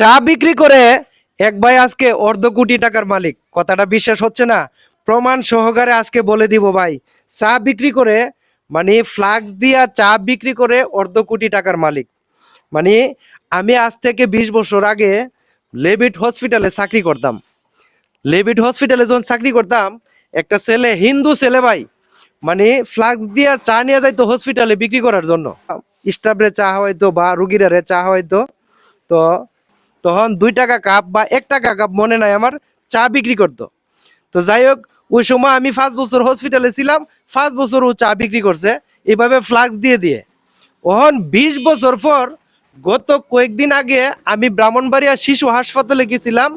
চা বিক্রি করে এক ভাই আজকে অর্ধ কোটি টাকার মালিক। কথাটা বিশ্বাস হচ্ছে না। প্রমাণ সহকারে আজকে বলে দিব ভাই, চা বিক্রি করে মানে ফ্লাক্স দিয়া চা বিক্রি করে অর্ধ কোটি টাকার মালিক। মানে আমি আজ থেকে বিশ বছর আগে লেবিট হসপিটালে চাকরি করতাম। লেবিট হসপিটালে যখন চাকরি করতাম, একটা ছেলে, হিন্দু ছেলে ভাই মানে ফ্লাক্স দিয়া চা নিয়ে যাইতো হসপিটালে বিক্রি করার জন্য। স্টাফরে চা হয়তো বা রুগীরা চা হয়তো, তো তখন দুই টাকা কাপ বা এক টাকা কাপ মনে নাই আমার, চা বিক্রি করতো। তো যাই হোক, ওই সময় আমি পাঁচ বছর হসপিটালে ছিলাম, পাঁচ বছর ও চা বিক্রি করছে এইভাবে ফ্লাক্স দিয়ে দিয়ে। ওহন বিশ বছর পর গত কয়েকদিন আগে আমি ব্রাহ্মণবাড়িয়া শিশু হাসপাতালে গেছিলাম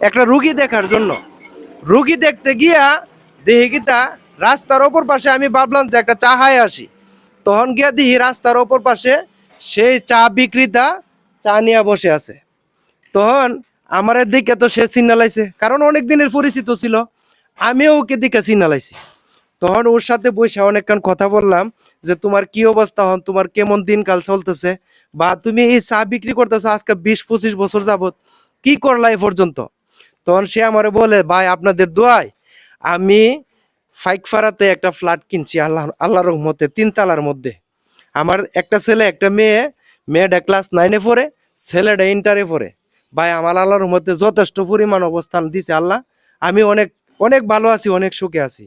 একটা রুগী দেখার জন্য। রুগী দেখতে গিয়া দেখি গীতা রাস্তার ওপর পাশে আমি ভাবলাম যে একটা চা হায় আসি। তখন গিয়া দেখি রাস্তার ওপর পাশে সেই চা বিক্রেতা চা নিয়ে বসে আছে। তখন আমার দিকে তো সে চিনালাইছে কারণ অনেক দিনের পরিচিত ছিল। আমিও ওকে দিকে চিনালাইছি তখন ওর সাথে বসে অনেকক্ষণ কথা বললাম যে, তোমার কি অবস্থা হন? তোমার কেমন দিনকাল চলতেছে? বা তুমি এই চা বিক্রি করতেছো আজকে বিশ পঁচিশ বছর যাবত কি করলা এ পর্যন্ত? তখন সে আমারে বলে, ভাই, আপনাদের দোয়ায় আমি ফাইকফারাতে একটা ফ্ল্যাট কিনছি আল্লাহ আল্লাহ রহমতে তিনতলার মধ্যে। আমার একটা ছেলে, একটা মেয়ে, মেয়েটা ক্লাস নাইনে পড়ে, ছেলেটা ইন্টারে পড়ে। ভাই, আমার আল্লাহর মধ্যে যথেষ্ট পরিমাণ অবস্থান দিছে আল্লাহ। আমি অনেক অনেক ভালো আছি, অনেক সুখে আছি।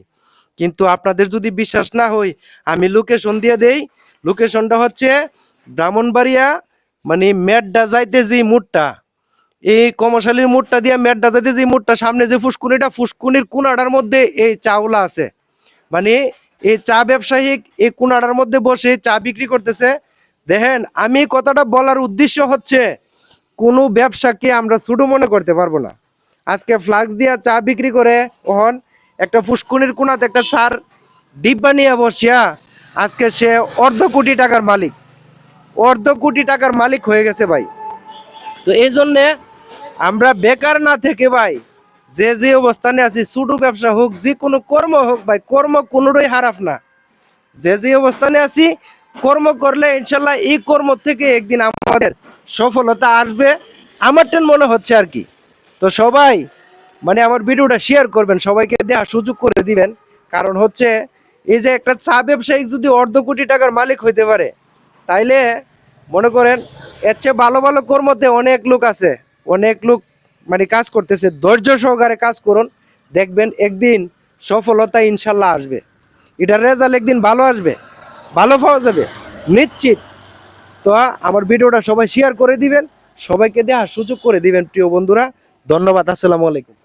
কিন্তু আপনাদের যদি বিশ্বাস না হই আমি লোকেশন দিয়ে দেই। লোকেশনটা হচ্ছে ব্রাহ্মণবাড়িয়া মানে মেডডা যাইতে যে মুডটা। এই কমশালীর মুডটা দিয়ে মেডডা যাইতে যে মুডটা, সামনে যে ফুসকুনিটা, ফুসকুনির কুনাডার মধ্যে এই চাউলা আছে। মানে এই চা ব্যবসায়িক এই কুনাডার মধ্যে বসে চা বিক্রি করতেছে। দেখেন, আমি কথাটা বলার উদ্দেশ্য হচ্ছে কোনো ব্যবসাকে আমরা ছোট মনে করতে পারব না। আজকে ফ্লাক্স দিয়া চা বিক্রি করে ওহন একটা ফুসকুনির কোনাতে একটা সার ডিব্বা নিয়ে বসিয়া আজকে সে অর্ধ কোটি টাকার মালিক। অর্ধ কোটি টাকার মালিক হয়ে গেছে ভাই। তো এই জন্যে আমরা বেকার না থেকে ভাই, যে যে অবস্থানে আছি, ছোট ব্যবসা হোক, যে কোনো কর্ম হোক ভাই, কর্ম কোনোটাই হারাফ না। যে যে অবস্থানে আছি কর্ম করলে ইনশাল্লাহ এই কর্ম থেকে একদিন আমাদের সফলতা আসবে। আমার টেন মনে হচ্ছে আর কি। তো সবাই মানে আমার ভিডিওটা শেয়ার করবেন, সবাইকে দেওয়ার সুযোগ করে দিবেন। কারণ হচ্ছে, এই যে একটা চা ব্যবসায়িক যদি অর্ধ কোটি টাকার মালিক হইতে পারে, তাইলে মনে করেন, এর চেয়ে ভালো ভালো কর্মতে অনেক লোক আছে। অনেক লোক মানে কাজ করতেছে। ধৈর্য সহকারে কাজ করুন, দেখবেন একদিন সফলতা ইনশাল্লাহ আসবে। এটার রেজাল্ট একদিন ভালো আসবে। ভালো পাওয়া যাবে। নিশ্চিত। তো আমার ভিডিওটা সবাই শেয়ার করে দিবেন, সবাইকে দেওয়ার সুযোগ করে দিবেন, প্রিয় বন্ধুরা। ধন্যবাদ, আসসালামু আলাইকুম।